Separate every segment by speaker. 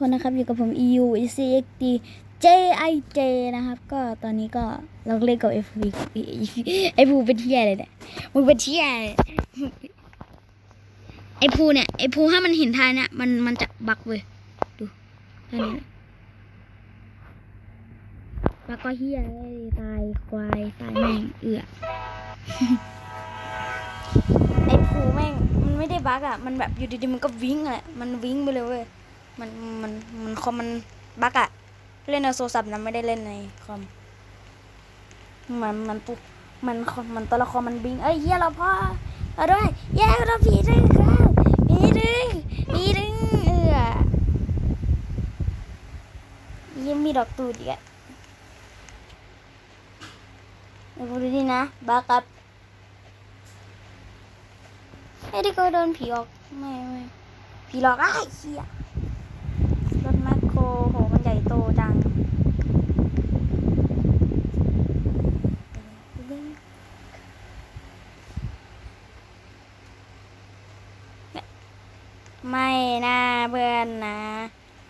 Speaker 1: คนนะครับอยู่กับผม EU ECXD J I J นะครับ ก็ตอนนี้ก็เราเล่นกับ F V ไอภูเป็นเทียอะไรเนี่ยมึงเป็นเทียไอภูเนี่ยไอภูถ้ามันเห็นทางเนี่ยมันมันจะบักเว้ยดูท่านี้แล้วก็เฮียเลยตายควายตายแม่งเอือไอภูแม่งมันไม่ได้บักอะมันแบบอยู่ดีๆมันก็วิ่งอะมันวิ่งไปเลยเว้ย มันมันมันคอมมันบักอะเล่นในโทรศัพท์นะไม่ได้เล่นในคอมมันมันปุ๊บมันคอมมันตัวละครมันบิงเอ้ยเฮียเราพ่อเอาด้วยแย่เราผีดึงครับผีดึงผีดึงเออยังมีดอกตูดอีกอะเดี๋ยวดูดินะบักอัพไอ้ที่เขาโดนผีออกไม่ไม่ผีหลอกอ้เฮีย โครโห มันใหญ่โตจัง ไม่นะเพื่อนนะ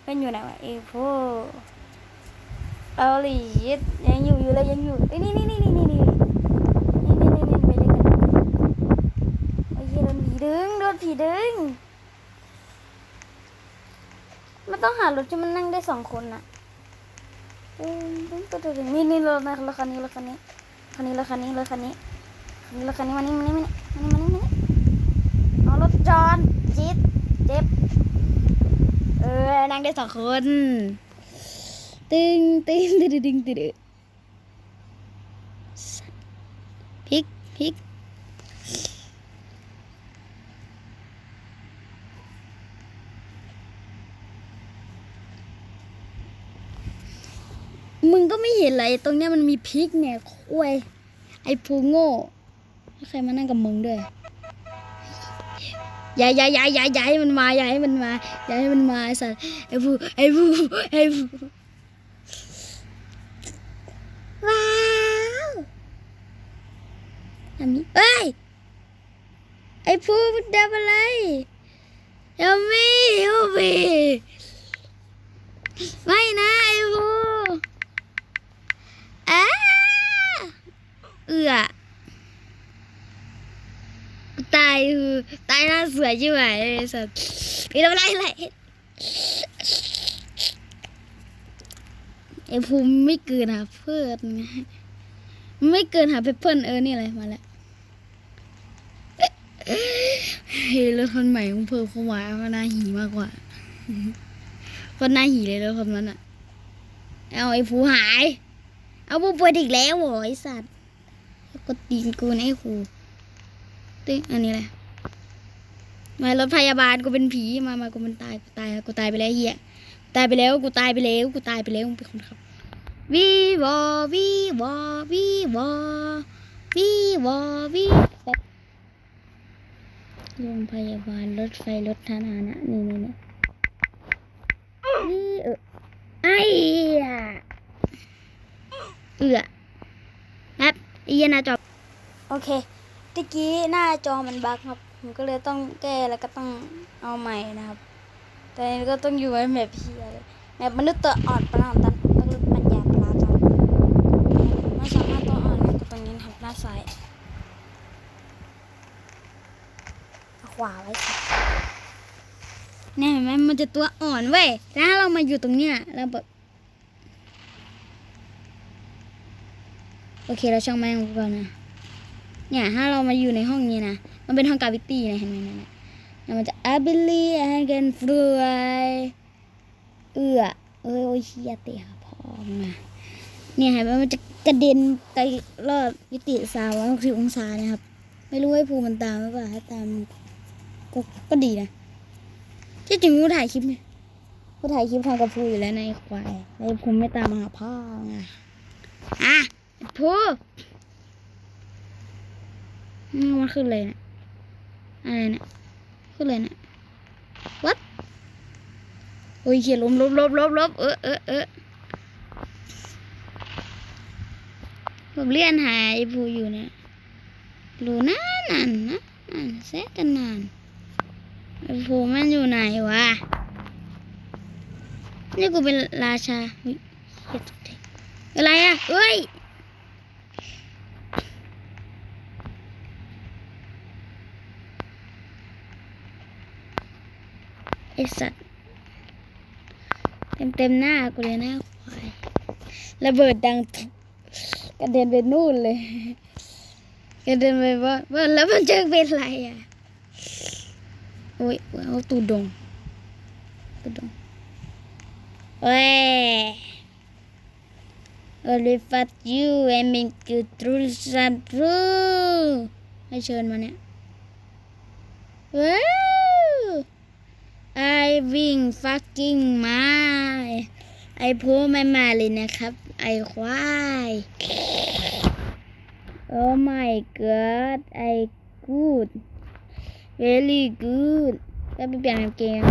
Speaker 1: เพื่อนอยู่ไหนวะเอฟเอาหลีดยังอยู่อยู่เลยยังอยู่นี่นี่นี่นี่นี่นี่นี่นี่นี่นี่ไปด้วยกันไอ้เหี้ยโดนผีดึงโดนผีดึง มันต้องหารถที่มันนั่งได้สองคนน่ะตึงตึ้งตึ้งนี่นี่รถนะรถคันนี้รถคันนี้คันนี้รถคันนี้รถคันนี้คันนี้รถคันนี้มานี่มานี่มานี่มานี่มานี่มานี่เอารถจอนจี๊ดเจ็บเออนั่งได้สองคนตึงตึงตึงตึงตึงตึ้งพลิกพลิก มึงก็ไม่เห็นเลยตรงเนี้ยมันมีพริกเนี่ยคุยไอ้ภูโง่แล้ใครมานั่งกับมึงด้วยอย่าอย่าอย่าอย่าอย่าให้มันมาอย่าให้มันมาอย่าให้มันมาไอ้สัสไอ้ภูไอ้ภูไอ้ภูว้าวทำนี้เอ้ยไอ้ภูมึงทำอะไรยามียามีไม่นะไอ้ภู อ้า เอือตายคือตายหน้าเสือใช่ไหมไอ้สัสนี่ทำอะไรไรไอ้ภูมิไม่เกินหาเพื่อนไม่เกินหาเพื่อนเออนี่อะไรมาแล้วเฮ้ยรถคันใหม่ของเพิ่มเข้ามาก็น่าหีมากกว่าคนน่าหีเลยรถคันนั้นอะเอาไอ้ภูหาย เอาบูปวดอีกแล้วเหรอไอสัตว์ กดตีนกูนะไอ้ครูตึ้งอันนี้แหละมารถพยาบาลกูเป็นผีมามากูมันตายกูตายกูตายไปแล้วเฮียตายไปแล้วกูตายไปแล้วกูตายไปแล้วมึงเป็นคนขับวีวอวีวอวีวอวีวอวีแบบโรงพยาบาลรถไฟรถทานะนี่นี่นี่นี่เออไอ้เอือ อปอีหน้าจอโอเคตะกี้หน้าจอมันบั๊กครับ ผมก็เลยต้องแก้แล้วก็ต้องเอาใหม่นะครับ แต่ก็ต้องอยู่ในแมปพี่แมปมนุษย์ตัวอ่อนปลาตันต้องรู้ปัญญาปลาจอมไม่สามารถตัวอ่อนได้กับตรงนี้นะครับหน้าซ้ายเอาขวาไว้เนี่ยเห็นไหมมันจะตัวอ่อนเว้ยแล้วถ้าเรามาอยู่ตรงเนี้ยเราแบบ โอเคเราช่างแม่งก่อนนะเนี่ยถ้าเรามาอยู่ในห้องนี้นะมันเป็นห้องกาวิตี้นะเห็นไหมเนี่ยแล้วมันจะ ability I can fly เอื้อเอ้ยโอ้ยเฮียเตะพอมาเนี่ยเห็นไหมมันจะกระเด็นไปรอบมิติสามร้อยหกสิบองศานะครับ ไม่รู้ว่าภูมันตามหรือเปล่าถ้าตามก็ก็ดีนะที่จริงกูถ่ายคลิปเนี่ยกูถ่ายคลิปทำกับภูอยู่แล้วในควายในภูไม่ตามมาหาพ่อไงอะ พูมันขึ้นเลยนะอะไรเนี่ยขึ้นเลยนะ what โอ้ยเขียนลบลบลบลบลบเออเออเออผมเลียนหายผู้อยู่เนี่ยรู้นานนานนะนานแสนกันนานไอ้ผู้มันอยู่ไหนวะ นี่กูเป็นราชาเฮ้ยเหี้ยตกใจอะไรอะเอ้ย ไอสัตว์ เต็มเต็มๆหน้ากูเลยหน้าควายระเบิดดังทุบกระเด็นไปนู่นเลยกระเด็นไปว่าว่าแล้วมันจะเป็นไรอะโอ้ยเอาตูดงตูดงเว้ย Only fuck you and make you true some true ให้เชิญมาเนี่ยว้าว I wing fucking my ไอพูไม่มาเลยนะครับ ไอควาย Oh my god I good very good ก็ไปเปลี่ยนเกม